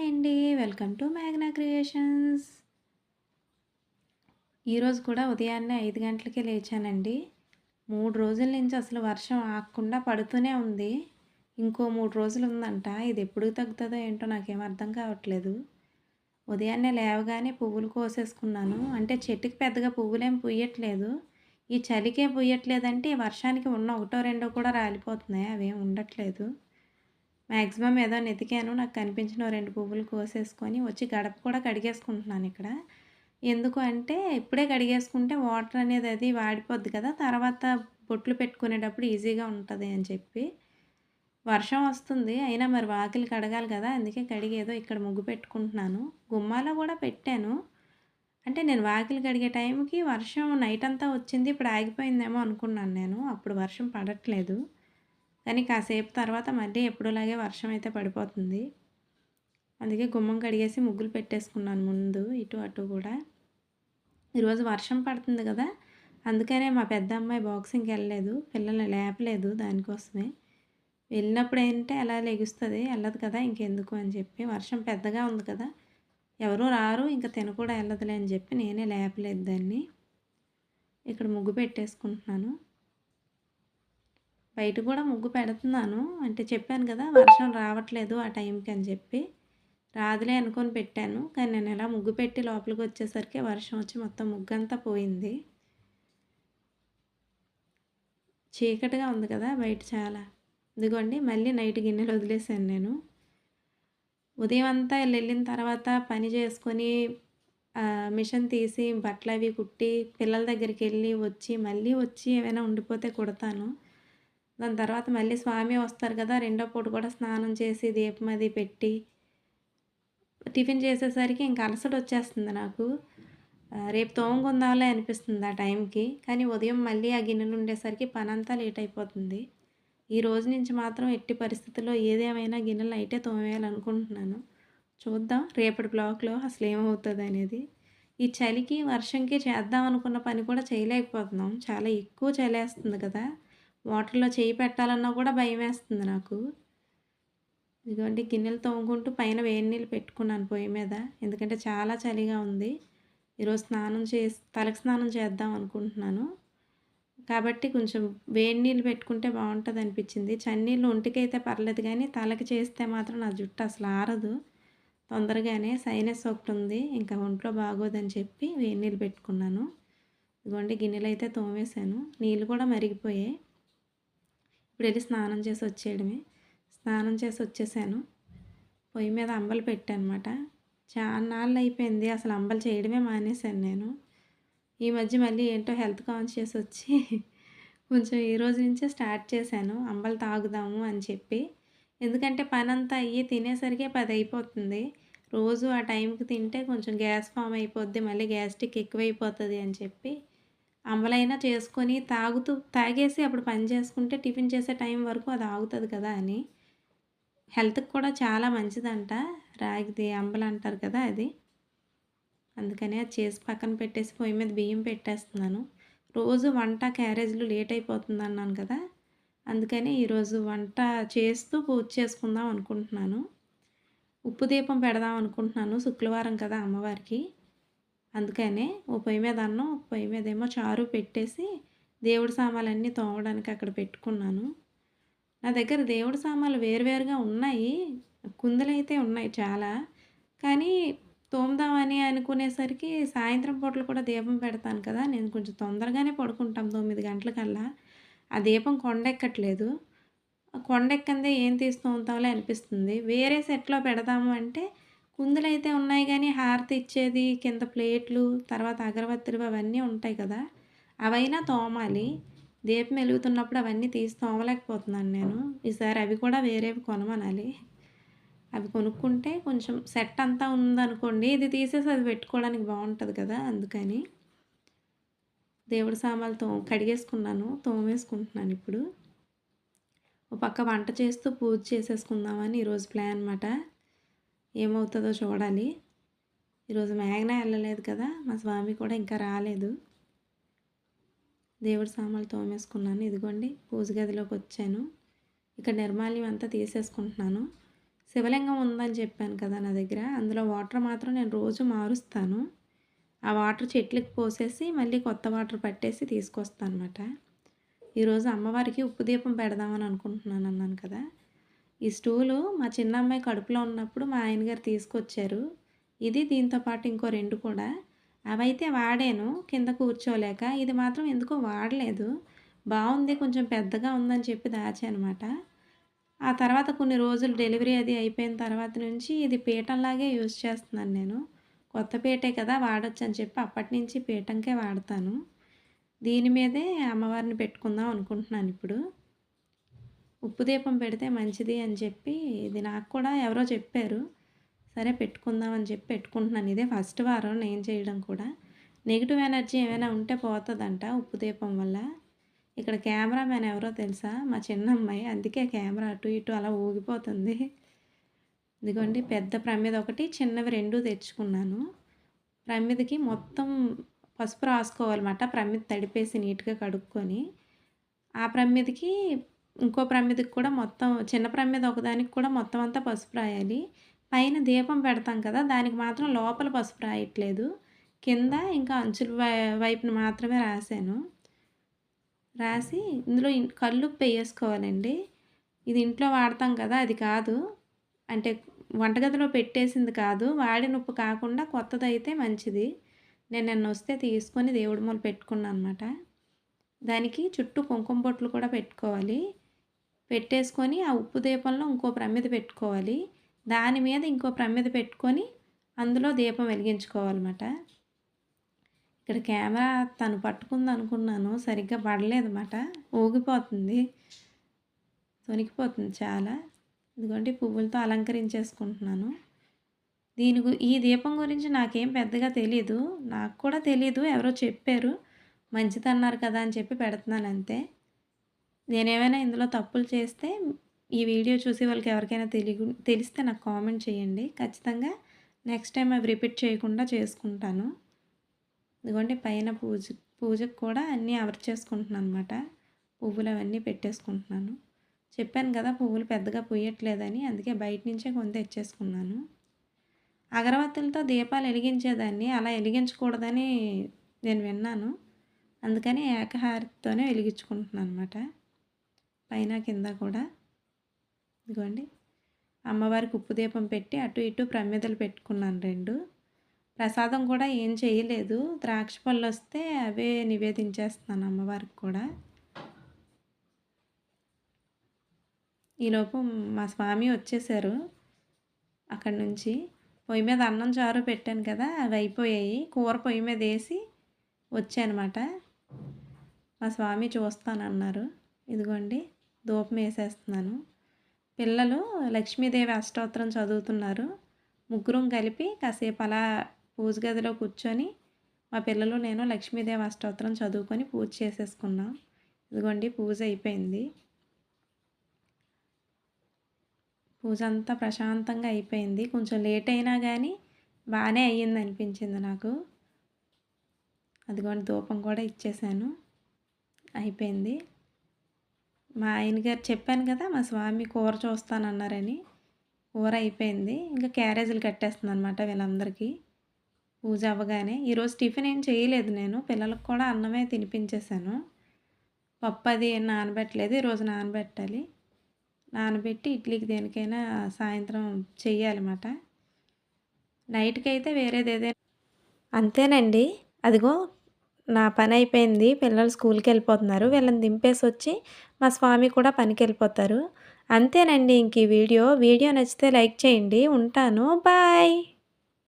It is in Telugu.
హాయ్ అండి. Welcome to Magna creations. ఈరోజు కూడా ఉదయాన్నే ఐదు గంటలకే లేచానండి. మూడు రోజుల నుంచి అసలు వర్షం ఆగకుండా పడుతూనే ఉంది. ఇంకో మూడు రోజులు ఉందంట. ఇది ఎప్పుడు తగ్గుతుందో ఏంటో నాకేం అర్థం కావట్లేదు. ఉదయాన్నే లేవగానే పువ్వులు కోసేసుకున్నాను. అంటే చెట్టుకి పెద్దగా పువ్వులేం పుయ్యట్లేదు ఈ చలికే పుయ్యట్లేదంటే ఈ వర్షానికి ఉన్న ఒకటో రెండో కూడా రాలిపోతున్నాయి. అవేం ఉండట్లేదు. మ్యాక్సిమం ఏదో నెతికాను నాకు కనిపించిన రెండు పువ్వులు కోసేసుకొని వచ్చి గడప కూడా కడిగేసుకుంటున్నాను ఇక్కడ. ఎందుకు అంటే ఇప్పుడే కడిగేసుకుంటే వాటర్ అనేది అది వాడిపోద్ది కదా తర్వాత బొట్లు పెట్టుకునేటప్పుడు ఈజీగా ఉంటుంది అని చెప్పి. వర్షం వస్తుంది అయినా మరి వాకిలి కడగాలి కదా అందుకే కడిగేదో ఇక్కడ ముగ్గు పెట్టుకుంటున్నాను. గుమ్మాలో కూడా పెట్టాను. అంటే నేను వాకిలి కడిగే టైంకి వర్షం నైట్ అంతా వచ్చింది ఇప్పుడు ఆగిపోయిందేమో అనుకున్నాను నేను అప్పుడు వర్షం పడట్లేదు. కానీ కాసేపు తర్వాత మళ్ళీ ఎప్పుడులాగే వర్షం అయితే పడిపోతుంది. అందుకే గుమ్మం కడిగేసి ముగ్గులు పెట్టేసుకున్నాను ముందు ఇటు అటు కూడా. ఈరోజు వర్షం పడుతుంది కదా అందుకనే మా పెద్ద అమ్మాయి బాక్సింగ్కి వెళ్ళలేదు పిల్లల్ని లేపలేదు దానికోసమే. వెళ్ళినప్పుడు ఏంటంటే అలా లెగుస్తుంది వెళ్ళదు కదా ఇంకెందుకు అని చెప్పి. వర్షం పెద్దగా ఉంది కదా ఎవరు రారు ఇంకా తిన కూడా వెళ్ళదులే అని చెప్పి నేనే లేపలేదు దాన్ని. ఇక్కడ ముగ్గు పెట్టేసుకుంటున్నాను. బయట కూడా ముగ్గు పెడుతున్నాను. అంటే చెప్పాను కదా వర్షం రావట్లేదు ఆ టైంకి అని చెప్పి. రాదులే అనుకొని పెట్టాను. కానీ నేను ఎలా ముగ్గు పెట్టి లోపలికి వచ్చేసరికి వర్షం వచ్చి మొత్తం ముగ్గు అంతా పోయింది. చీకటిగా ఉంది కదా బయట చాలా. ఇదిగోండి మళ్ళీ నైట్ గిన్నెలు వదిలేసాను నేను. ఉదయం అంతా వెళ్ళిన తర్వాత పని చేసుకొని మిషన్ తీసి బట్టలు అవి కుట్టి పిల్లల దగ్గరికి వెళ్ళి వచ్చి మళ్ళీ వచ్చి ఏమైనా ఉండిపోతే కుడతాను. దాని తర్వాత మళ్ళీ స్వామి వస్తారు కదా రెండో పూట కూడా స్నానం చేసి దీపం అది పెట్టి టిఫిన్ చేసేసరికి ఇంకా అలసట వచ్చేస్తుంది నాకు. రేపు తోముకుందాలే అనిపిస్తుంది ఆ టైంకి. కానీ ఉదయం మళ్ళీ ఆ గిన్నెలు ఉండేసరికి పని అంతా లేట్ అయిపోతుంది. ఈ రోజు నుంచి మాత్రం ఎట్టి పరిస్థితుల్లో ఏదేమైనా గిన్నెలు అయితే తోమేయాలనుకుంటున్నాను. చూద్దాం రేపటి బ్లాక్లో అసలు ఏమవుతుంది అనేది. ఈ చలికి వర్షంకి చేద్దాం అనుకున్న పని కూడా చేయలేకపోతున్నాం. చాలా ఎక్కువ చలేస్తుంది కదా. వాటర్లో చేయి పెట్టాలన్నా కూడా భయం వేస్తుంది నాకు. ఇదిగోండి గిన్నెలు తోముకుంటూ పైన వేడి నీళ్ళు పెట్టుకున్నాను పొయ్యి మీద. ఎందుకంటే చాలా చలిగా ఉంది. ఈరోజు స్నానం చేసి తలకి స్నానం చేద్దాం అనుకుంటున్నాను. కాబట్టి కొంచెం వేడి నీళ్ళు పెట్టుకుంటే బాగుంటుంది అనిపించింది. చన్నీళ్ళు ఒంటికైతే పర్లేదు కానీ తలకి చేస్తే మాత్రం నా జుట్టు అసలు ఆరదు. తొందరగానే సైనస్ ఒకటి ఉంది. ఇంకా ఒంట్లో బాగోదని చెప్పి వేడి నీళ్ళు పెట్టుకున్నాను. ఇదిగోండి గిన్నెలు అయితే తోమేశాను. నీళ్ళు కూడా మరిగిపోయాయి. ఇప్పుడు వెళ్ళి స్నానం చేసి వచ్చేయడమే. స్నానం చేసి వచ్చేసాను. పొయ్యి మీద అంబలు పెట్టానమాట. చాలా నాళ్ళు అయిపోయింది అసలు అంబలు చేయడమే మానేశాను నేను. ఈ మధ్య మళ్ళీ ఏంటో హెల్త్ కాన్షియస్ వచ్చి కొంచెం ఈ రోజు నుంచే స్టార్ట్ చేశాను. అంబలు తాగుదాము అని చెప్పి. ఎందుకంటే పని అంతా అయ్యి తినేసరికి పది అయిపోతుంది రోజు ఆ టైంకి తింటే కొంచెం గ్యాస్ ఫామ్ అయిపోద్ది. మళ్ళీ గ్యాస్ట్రిక్ ఎక్కువైపోతుంది అని చెప్పి అమలైనా చేసుకొని తాగుతూ తాగేసి అప్పుడు పని చేసుకుంటే టిఫిన్ చేసే టైం వరకు అది ఆగుతుంది కదా అని. హెల్త్కి కూడా చాలా మంచిదంట. రాగిది అంబలు అంటారు కదా అది. అందుకని అది చేసి పక్కన పెట్టేసి పొయ్యి మీద బియ్యం పెట్టేస్తున్నాను. రోజు వంట క్యారేజ్లు లేట్ అయిపోతుంది అన్నాను కదా. అందుకని ఈరోజు వంట చేస్తూ పూజ చేసుకుందాం అనుకుంటున్నాను. ఉప్పు దీపం పెడదాం అనుకుంటున్నాను శుక్రవారం కదా అమ్మవారికి. అందుకనే ఓ పొయ్యి మీద అన్నం ఒక పొయ్యి మీద ఏమో చారు పెట్టేసి దేవుడి సామాన్లన్నీ తోమడానికి అక్కడ పెట్టుకున్నాను. నా దగ్గర దేవుడి సామాన్లు వేరువేరుగా ఉన్నాయి. కుందలైతే ఉన్నాయి చాలా. కానీ తోముదామని అనుకునేసరికి సాయంత్రం పూటలు కూడా దీపం పెడతాను కదా నేను కొంచెం తొందరగానే పడుకుంటాం తొమ్మిది గంటలకల్లా. ఆ దీపం కొండెక్కట్లేదు. కొండెక్కందే ఏం తీసి తోముతాంలే అనిపిస్తుంది. వేరే సెట్లో పెడదాము అంటే కుందులైతే అయితే ఉన్నాయి కానీ హారతి ఇచ్చేది కింద ప్లేట్లు తర్వాత అగరబత్తులు అవన్నీ ఉంటాయి కదా. అవైనా తోమాలి. దీపం వెలుగుతున్నప్పుడు అవన్నీ తీసి తోమలేకపోతున్నాను నేను. ఈసారి అవి కూడా వేరేవి కొనమనాలి. అవి కొనుక్కుంటే కొంచెం సెట్ అంతా ఉందనుకోండి. ఇది తీసేసి అది పెట్టుకోవడానికి బాగుంటుంది కదా అందుకని. దేవుడి సామాన్లు తో కడిగేసుకున్నాను తోమేసుకుంటున్నాను ఇప్పుడు. ఒక పక్క వంట చేస్తూ పూజ చేసేసుకుందామని ఈరోజు ప్లాన్ అనమాట ఏమవుతుందో చూడాలి. ఈరోజు మేఘన వెళ్ళలేదు కదా మా స్వామి కూడా ఇంకా రాలేదు. దేవుడి సామాన్లు తోమేసుకున్నాను. ఇదిగోండి పూజ గదిలోకి వచ్చాను. ఇక్కడ నిర్మాల్యం అంతా తీసేసుకుంటున్నాను. శివలింగం ఉందని చెప్పాను కదా నా దగ్గర. అందులో వాటర్ మాత్రం నేను రోజు మారుస్తాను. ఆ వాటర్ చెట్లకు పోసేసి మళ్ళీ కొత్త వాటర్ పట్టేసి తీసుకొస్తాను అనమాట ఈరోజు అమ్మవారికి ఉప్పు దీపం పెడదామని అనుకుంటున్నాను అన్నాను కదా. ఈ స్టూలు మా చిన్న అమ్మాయి కడుపులో ఉన్నప్పుడు మా ఆయనగారు తీసుకొచ్చారు. ఇది దీంతో పాటు ఇంకో రెండు కూడా. అవైతే వాడాను కింద కూర్చోలేక. ఇది మాత్రం ఎందుకో వాడలేదు. బాగుంది కొంచెం పెద్దగా ఉందని చెప్పి దాచానమాట. ఆ తర్వాత కొన్ని రోజులు డెలివరీ అది అయిపోయిన తర్వాత నుంచి ఇది పీఠంలాగే యూజ్ చేస్తున్నాను నేను. కొత్త పీటే కదా వాడచ్చు అని చెప్పి అప్పటి నుంచి పీఠంకే వాడతాను. దీని మీదే అమ్మవారిని పెట్టుకుందాం అనుకుంటున్నాను ఇప్పుడు. ఉప్పు దీపం పెడితే మంచిది అని చెప్పి ఇది నాకు కూడా ఎవరో చెప్పారు. సరే పెట్టుకుందాం అని చెప్పి పెట్టుకుంటున్నాను. ఇదే ఫస్ట్ వారం నేను చేయడం కూడా. నెగిటివ్ ఎనర్జీ ఏమైనా ఉంటే పోతుందంట ఉప్పు దీపం వల్ల. ఇక్కడ కెమెరామ్యాన్ ఎవరో తెలుసా? మా చిన్న అమ్మాయి అందుకే కెమెరా అటు ఇటు అలా ఊగిపోతుంది. ఇదిగోండి పెద్ద ప్రమిద ఒకటి చిన్నవి రెండు తెచ్చుకున్నాను. ప్రమిదకి మొత్తం పసుపు రాసుకోవాలన్నమాట. ప్రమిద తడిపేసి నీట్గా కడుక్కొని. ఆ ప్రమిదకి ఇంకో ప్రమిదకి కూడా మొత్తం చిన్న ప్రమిద ఒకదానికి కూడా మొత్తం అంతా పసుపు రాయాలి. పైన దీపం పెడతాం కదా దానికి మాత్రం లోపల పసుపు రాయట్లేదు. కింద ఇంకా అంచుల వైపున మాత్రమే రాశాను. రాసి ఇందులో కల్లుప్పు వేసుకోవాలండి. ఇది ఇంట్లో వాడతాం కదా అది కాదు. అంటే వంటగదిలో పెట్టేసింది కాదు వాడిన ఉప్పు కాకుండా కొత్తది అయితే మంచిది. నేను నిన్న వస్తే తీసుకొని దేవుడి మూల పెట్టుకున్నాను అనమాట దానికి చుట్టూ కుంకుమ బొట్లు కూడా పెట్టుకోవాలి. పెట్టేసుకొని ఆ ఉప్పు దీపంలో ఇంకో ప్రమిద పెట్టుకోవాలి. దాని మీద ఇంకో ప్రమిద పెట్టుకొని అందులో దీపం వెలిగించుకోవాలన్నమాట. ఇక్కడ కెమెరా తను పట్టుకుంది అనుకున్నాను. సరిగ్గా పడలేదన్నమాట. ఊగిపోతుంది. తొనికిపోతుంది చాలా. ఇదిగోండి పువ్వులతో అలంకరించేసుకుంటున్నాను. దీని ఈ దీపం గురించి నాకేం పెద్దగా తెలియదు నాకు కూడా తెలియదు ఎవరో చెప్పారు. మంచిది అన్నారు కదా అని చెప్పి పెడుతున్నాను అంతే. నేనేమైనా ఇందులో తప్పులు చేస్తే ఈ వీడియో చూసి వాళ్ళకి ఎవరికైనా తెలియ తెలిస్తే నాకు కామెంట్ చేయండి. ఖచ్చితంగా నెక్స్ట్ టైం అవి రిపీట్ చేయకుండా చేసుకుంటాను. ఇదిగోండి పైన పూజ పూజకు కూడా అన్నీ అవర్ చేసుకుంటున్నాను అనమాట పువ్వులు అవన్నీ పెట్టేసుకుంటున్నాను. చెప్పాను కదా పువ్వులు పెద్దగా పూయట్లేదని అందుకే బయట నుంచే కొంత తెచ్చేసుకున్నాను. అగరవత్తులతో దీపాలు వెలిగించేదాన్ని అలా వెలిగించకూడదని నేను విన్నాను. అందుకని ఏకహారితోనే వెలిగించుకుంటున్నాను అనమాట పైన కింద కూడా. ఇదిగోండి. అమ్మవారికి ఉప్పు దీపం పెట్టి అటు ఇటు ప్రమిదలు పెట్టుకున్నాను రెండు. ప్రసాదం కూడా ఏం చేయలేదు. ద్రాక్ష పళ్ళు వస్తే అవే నివేదించేస్తున్నాను అమ్మవారికి కూడా. ఈలోపు మా స్వామి వచ్చేసారు అక్కడి నుంచి. పొయ్యి మీద అన్నం చారు పెట్టాను కదా అవి అయిపోయాయి. కూర పొయ్యి మీద వేసి వచ్చానమాట. మా స్వామి చూస్తానన్నారు. ఇదిగోండి. ధూపం వేసేస్తున్నాను పిల్లలు లక్ష్మీదేవి అష్టోత్తరం చదువుతున్నారు. ముగ్గురం కలిపి కాసేపు అలా పూజ గదిలో కూర్చొని మా పిల్లలు నేను లక్ష్మీదేవి అష్టోత్తరం చదువుకొని పూజ చేసేసుకున్నాం. ఇదిగోండి పూజ అయిపోయింది. పూజ అంతా ప్రశాంతంగా అయిపోయింది. కొంచెం లేట్ అయినా కానీ బాగానే అయ్యింది అనిపించింది నాకు. అదిగోండి ధూపం కూడా ఇచ్చేసాను. అయిపోయింది. మా ఆయన గారు చెప్పాను కదా మా స్వామి కూర చూస్తానన్నారని. కూర అయిపోయింది. ఇంకా క్యారేజీలు కట్టేస్తుంది అనమాట వీళ్ళందరికీ. పూజ అవ్వగానే. ఈరోజు టిఫిన్ ఏం చేయలేదు నేను. పిల్లలకు కూడా అన్నమే తినిపించేశాను. పప్పు అది ఏం నానబెట్టలేదు. ఈరోజు నానబెట్టాలి. నానబెట్టి ఇడ్లీకి దేనికైనా సాయంత్రం చెయ్యాలన్నమాట. నైట్కి అయితే వేరేది ఏదైనా అంతేనండి. అదిగో నా పని అయిపోయింది. పిల్లలు స్కూల్కి వెళ్ళిపోతున్నారు. వీళ్ళని దింపేసి వచ్చి మా స్వామి కూడా పనికి వెళ్ళిపోతారు అంతేనండి ఇంక ఈ వీడియో. వీడియో నచ్చితే లైక్ చేయండి. ఉంటాను. బాయ్.